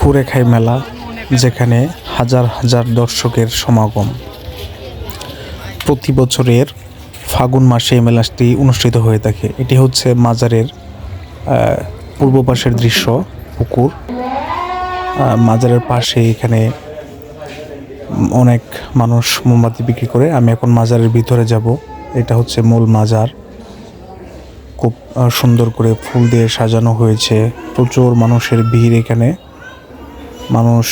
কুরেখাই মেলা, যেখানে হাজার হাজার দর্শকের সমাগম। প্রতি বছরের ফাগুন মাসে এই মেলাটি অনুষ্ঠিত হয়ে থাকে। এটি হচ্ছে মাজারের পূর্ব পাশের দৃশ্য, পুকুর। মাজারের পাশে এখানে অনেক মানুষ মোমবাতি বিক্রি করে। আমি এখন মাজারের ভিতরে যাব। এটা হচ্ছে মূল মাজার। খুব সুন্দর করে ফুল দিয়ে সাজানো হয়েছে। প্রচুর মানুষের ভিড় এখানে। মানুষ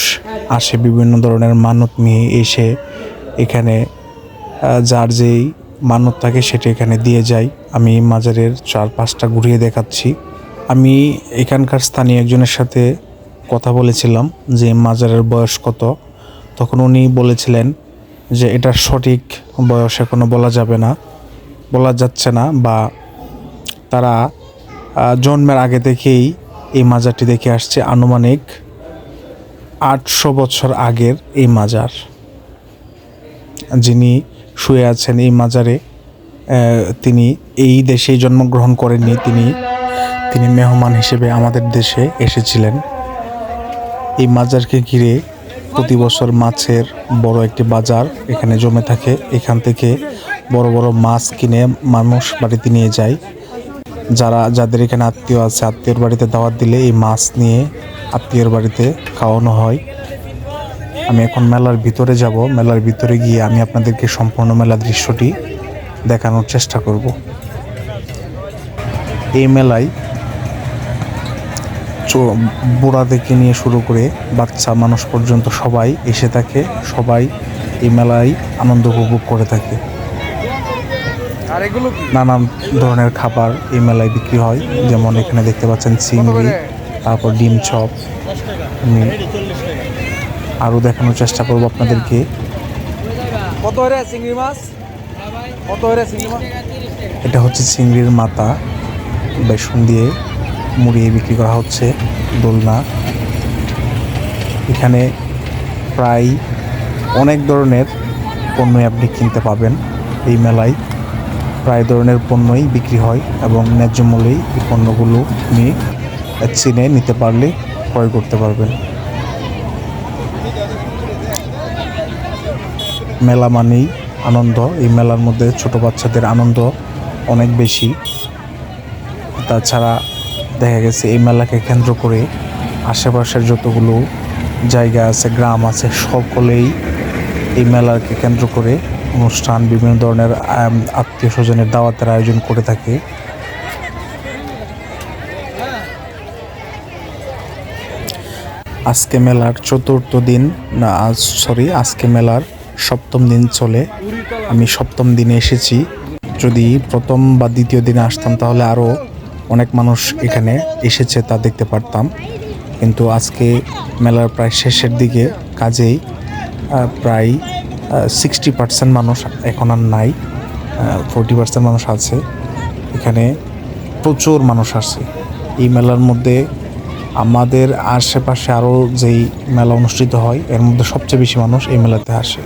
আসে বিভিন্ন ধরনের মানত নিয়ে এসে এখানে যার যেই মানত থাকে সেটা এখানে দিয়ে যায়। আমি মাজারের চার পাঁচটা ঘুরিয়ে দেখাচ্ছি। আমি এখানকার স্থানীয় একজনের সাথে কথা বলেছিলাম যে মাজারের বয়স কত। তখন উনি বলেছিলেন যে এটার সঠিক বয়স এখনও বলা যাবে না, বলা যাচ্ছে না বা তারা জন্মের আগে থেকেই এই মাজারটি দেখে আসছে আনুমানিক আটশো বছর আগের এই মাজার। যিনি শুয়ে আছেন এই মাজারে তিনি এই দেশে জন্মগ্রহণ করেননি, তিনি তিনি মেহমান হিসেবে আমাদের দেশে এসেছিলেন। এই মাজারকে ঘিরে প্রতি বছর মাছের বড় একটি বাজার এখানে জমে থাকে। এখান থেকে বড় বড় মাছ কিনে মানুষ বাড়িতে নিয়ে যায়। যারা, যাদের এখানে আত্মীয় আছে, আত্মীয়র বাড়িতে দাওয়াত দিলে এই মাছ নিয়ে আত্মীয়র বাড়িতে খাওয়ানো হয়। আমি এখন মেলার ভিতরে যাব। মেলার ভিতরে গিয়ে আমি আপনাদেরকে সম্পূর্ণ মেলার দৃশ্যটি দেখানোর চেষ্টা করব। এই মেলায় চো- বুড়া থেকে নিয়ে শুরু করে বাচ্চা মানুষ পর্যন্ত সবাই এসে থাকে। সবাই এই মেলায় আনন্দ উপভোগ করে থাকে। নানান ধরনের খাবার এই মেলায় বিক্রি হয়। যেমন এখানে দেখতে পাচ্ছেন চিংড়ি তারপর ডিম চপ। আমি আরও দেখানোর চেষ্টা করব আপনাদেরকে। কত হরে চিংড়ি মাছ? কত হরে চিংড়ি মাছ? এটা হচ্ছে চিংড়ির মাথা। বেসন দিয়ে মুড়িয়ে বিক্রি করা হচ্ছে দোলনা। এখানে প্রায় অনেক ধরনের পণ্যই আপনি কিনতে পাবেন এই মেলায়। প্রায় ধরনের পণ্যই বিক্রি হয় এবং ন্যায্য মূল্যেই এই পণ্যগুলো আপনি চিনে নিতে পারলে ক্রয় করতে পারবেন। মেলা মানেই আনন্দ। এই মেলার মধ্যে ছোট বাচ্চাদের আনন্দ অনেক বেশি। তাছাড়া দেখা গেছে এই মেলাকে কেন্দ্র করে আশেপাশের যতগুলো জায়গা আছে, গ্রাম আছে, সকলেই এই মেলাকে কেন্দ্র করে অনুষ্ঠান, বিভিন্ন ধরনের আত্মীয় স্বজনের দাওয়াতের আয়োজন করে থাকে। আজকে মেলার চতুর্থ দিন, না, আজ সরি আজকে মেলার সপ্তম দিন চলে। আমি সপ্তম দিনে এসেছি। যদি প্রথম বা দ্বিতীয় দিনে আসতাম, তাহলে আরও অনেক মানুষ এখানে এসেছে, তা দেখতে পারতাম। কিন্তু আজকে মেলার প্রায় শেষের দিকে কাজেই প্রায় সিক্সটি পার্সেন্ট মানুষ এখন আর নাই ফোরটি পার্সেন্ট মানুষ আছে। এখানে প্রচুর মানুষ আসে। এই মেলার মধ্যে আমাদের আশেপাশে আরও যেই মেলা অনুষ্ঠিত হয়, এর মধ্যে সবচেয়ে বেশি মানুষ এই মেলাতে আসে।